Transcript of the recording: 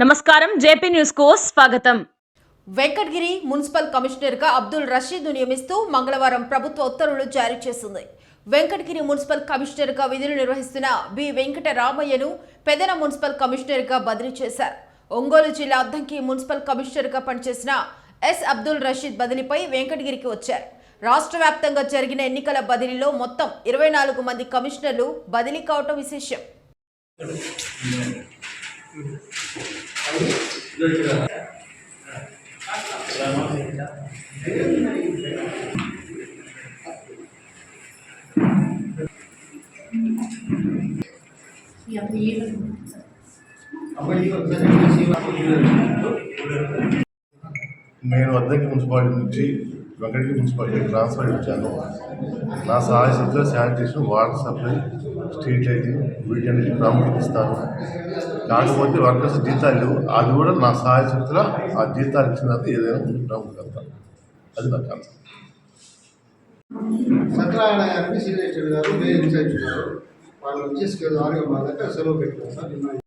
నమస్కారం జేపీ న్యూస్కు స్వాగతం. వెంకటగిరి మున్సిపల్ కమిషనర్గా అబ్దుల్ రషీద్ నియమిస్తూ మంగళవారం ప్రభుత్వ ఉత్తర్వులు జారీ చేసింది. వెంకటగిరి మున్సిపల్ కమిషనర్గా విధులు నిర్వహిస్తున్న బి. వెంకటరామయ్యను పెదన మున్సిపల్ కమిషనర్గా బదిలీ చేశారు. ఒంగోలు జిల్లా అద్దంకి మున్సిపల్ కమిషనర్గా పనిచేసిన ఎస్. అబ్దుల్ రషీద్ బదిలీపై వెంకటగిరికి వచ్చారు. రాష్ట్ర వ్యాప్తంగా జరిగిన ఎన్నికల బదిలీలో మొత్తం ఇరవై నాలుగు మంది కమిషనర్లు బదిలీ కావటం విశేషం. నేను అద్దెకి మున్సిపాలిటీ నుంచి వెంకటగిరి మున్సిపాలిటీకి ట్రాన్స్ఫర్ ఇచ్చాను నా సహాయ శక్తిలో sanitation water supply street lighting వీటన్నిటికి ప్రాముఖ్యత ఇస్తాను కాకపోతే వర్కర్స్ జీతాలు లేవు. అది కూడా నా సహాయ శక్తిలో ఆ జీతాలు ఇచ్చిన తర్వాత ఏదైనా ఉంటాం ప్రాముఖ్యత అది నా కాన్సెప్ట్ సత్యనారాయణ గారిని సీనియర్ గారు వేరే ఇన్ఛార్జ్ ఉన్నారు వాళ్ళు వచ్చి ఆరోగ్యం బాగాక సెలవు పెట్టారు సార్.